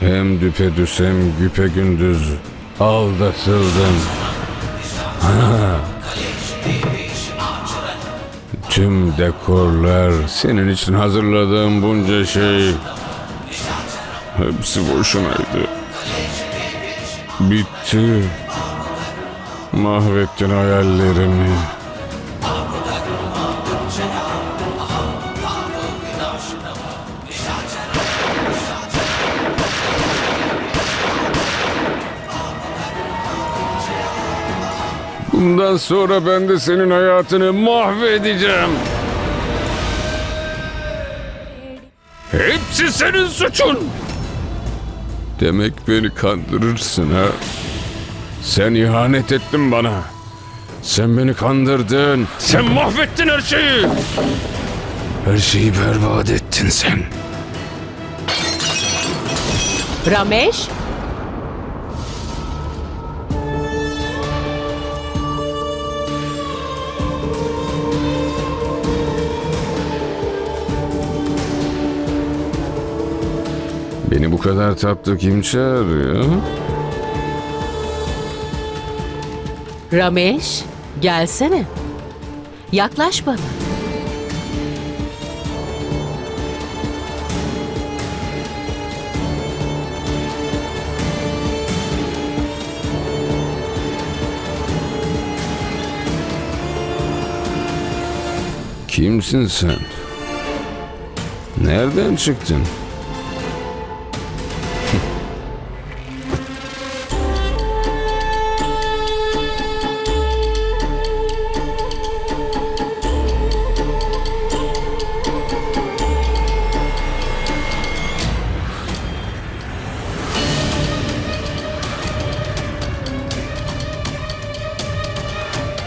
Hem düpedüz hem güpegündüz aldatıldım. Ha. Tüm dekorlar, senin için hazırladığım bunca şey hepsi boşunaydı. Bitti. Mahvettin hayallerimi. Bundan sonra ben de senin hayatını mahvedeceğim. Hepsi senin suçun. Demek beni kandırırsın ha? Sen ihanet ettin bana. Sen beni kandırdın. Sen mahvettin her şeyi. Her şeyi berbat ettin sen. Ramesh? Beni bu kadar tatlı kim çağırıyor? Ramesh, gelsene. Yaklaş bana. Kimsin sen? Nereden çıktın?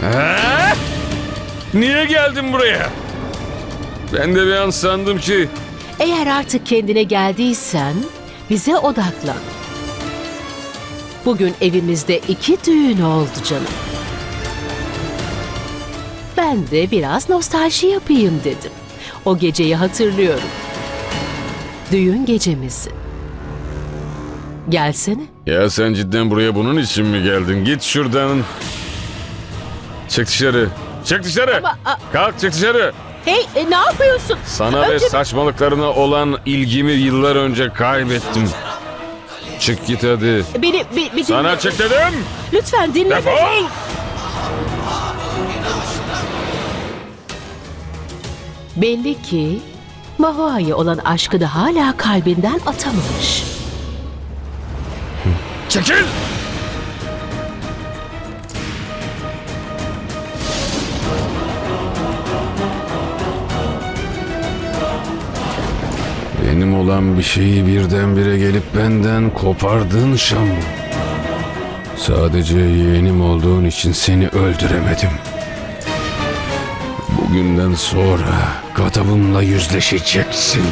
Ha? Niye geldin buraya? Ben de bir an sandım ki Eğer artık kendine geldiysen bize odaklan. Bugün evimizde iki düğün oldu canım. Ben de biraz nostalji yapayım dedim. O geceyi hatırlıyorum. Düğün gecemizi. Gelsene. Ya sen cidden buraya bunun için mi geldin? Git şuradan. Çık dışarı. Çık dışarı. Ama, a- Kalk çık dışarı. Hey e, ne yapıyorsun? Sana ve Önce- saçmalıklarına olan ilgimi yıllar önce kaybettim. Çık git hadi. Beni bir, bir Sana dinle. çık dedim. Lütfen dinle. Defol. Belli ki Mahua'ya olan aşkını hala kalbinden atamamış. Çekil. Olan bir şeyi birdenbire gelip benden kopardın Şam. Sadece yeğenim olduğun için seni öldüremedim. Bugünden sonra gadabımla yüzleşeceksin.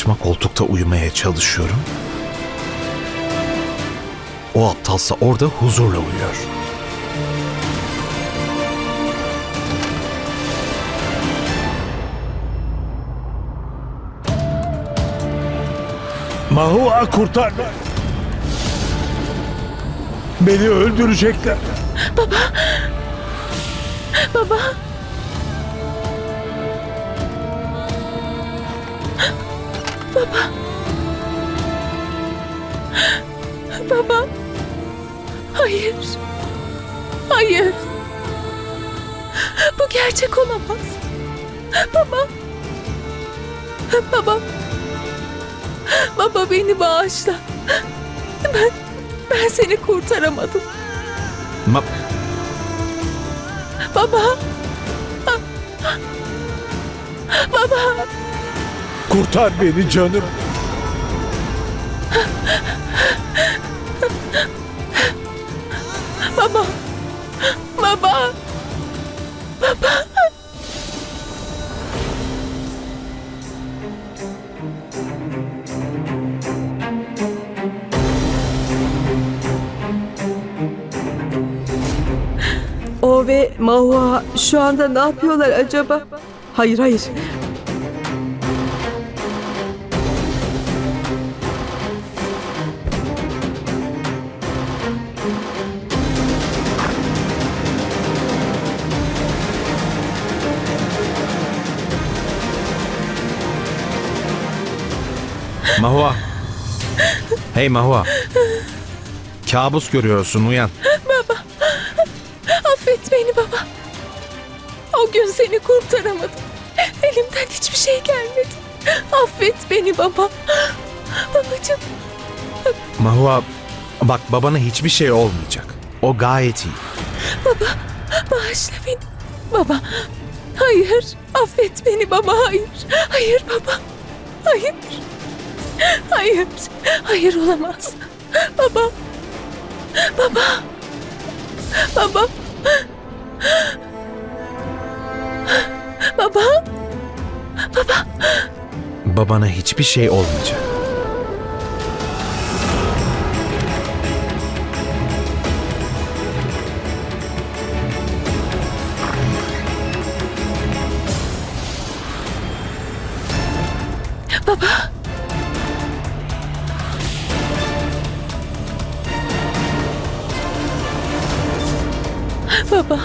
Ben bu açma koltukta uyumaya çalışıyorum. O aptalsa orada huzurla uyuyor. Mahua kurtar beni. Beni öldürecekler. Baba. Baba. Gerçek olamaz. Baba. Baba. Baba beni bağışla. Ben ben seni kurtaramadım. Ma- Baba. Baba. Kurtar beni canım. Baba. Baba. O ve Mahua şu anda ne yapıyorlar acaba? Hayır hayır. Mahua. Hey Mahua. Kabus görüyorsun uyan. Beni baba. O gün seni kurtaramadım. Elimden hiçbir şey gelmedi. Affet beni baba. Babacığım. Mahua bak babana hiçbir şey olmayacak. O gayet iyi. Bağışla beni. Baba. Hayır. Affet beni baba. Hayır. Hayır baba. Hayır. Hayır. Hayır olamaz. Baba. Baba. Baba. Baba. Babana hiçbir şey olmayacak. Baba.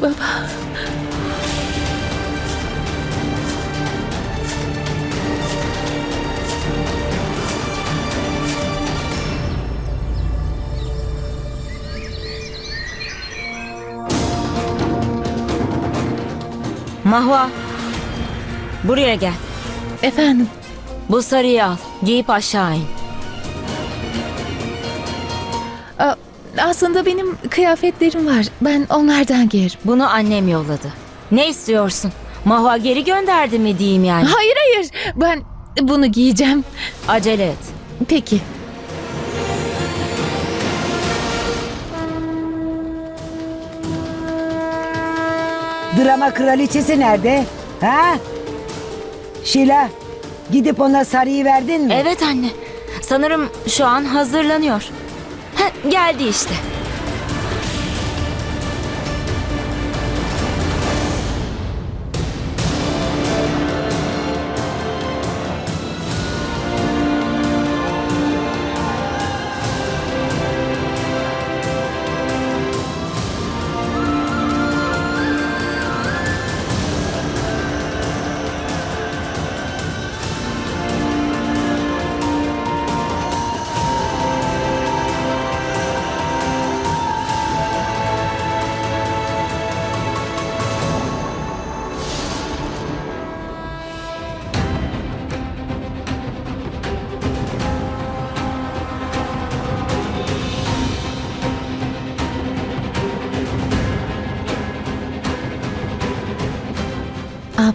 Baba. Mahva. Buraya gel. Efendim. Bu sarıyı al. Giyip aşağı in. A- Aslında benim kıyafetlerim var. Ben onlardan giyerim. Bunu annem yolladı. Ne istiyorsun? Mahva geri gönderdi mi diyeyim yani? Hayır hayır. Ben bunu giyeceğim. Acele et. Peki. Drama kraliçesi nerede? Ha? Şila, gidip ona sarıyı verdin mi? Evet anne. Sanırım şu an hazırlanıyor. Geldi işte.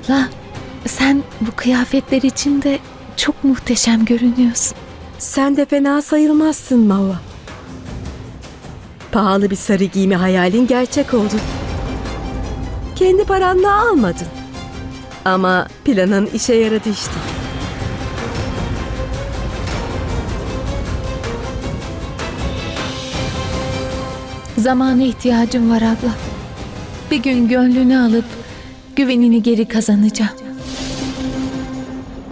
Abla, sen bu kıyafetler içinde çok muhteşem görünüyorsun. Sen de fena sayılmazsın Mahua. Pahalı bir sarı giyme hayalin gerçek oldu. Kendi paranla almadın. Ama planın işe yaradı işte. Zamana ihtiyacım var abla. Bir gün gönlünü alıp güvenini geri kazanacağım.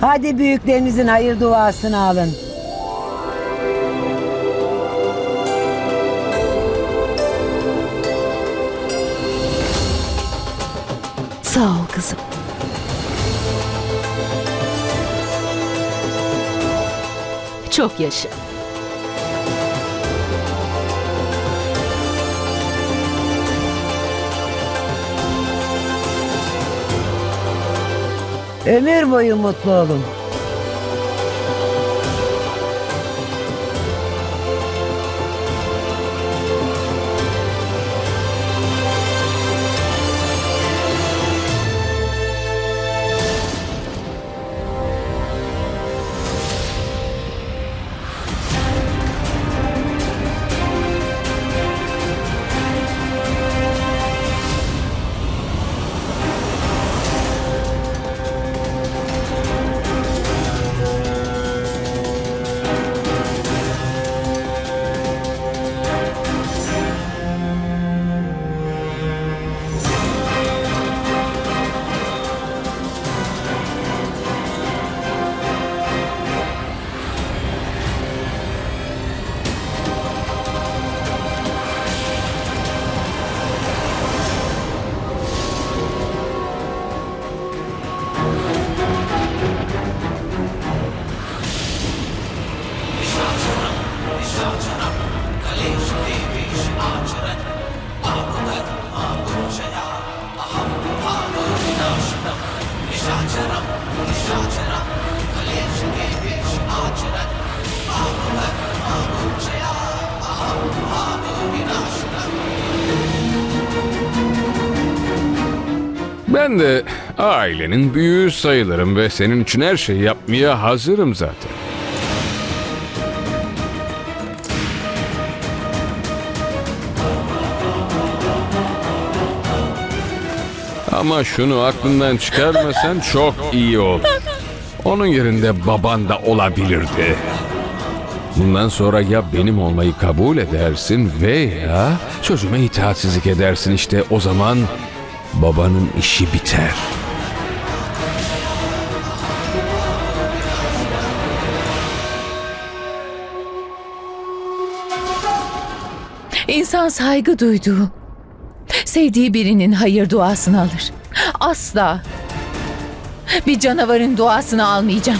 Hadi büyüklerinizin hayır duasını alın. Sağ ol kızım. Çok yaşa. Ömür boyu mutlu olun. Ben de ailenin büyüğü sayılırım ve senin için her şeyi yapmaya hazırım zaten. Ama şunu aklından çıkarmasan çok iyi olur. Onun yerinde baban da olabilirdi. Bundan sonra ya benim olmayı kabul edersin veya sözüme itaatsizlik edersin işte o zaman babanın işi biter. İnsan saygı duyduğu, sevdiği birinin hayır duasını alır. Asla bir canavarın duasını almayacağım.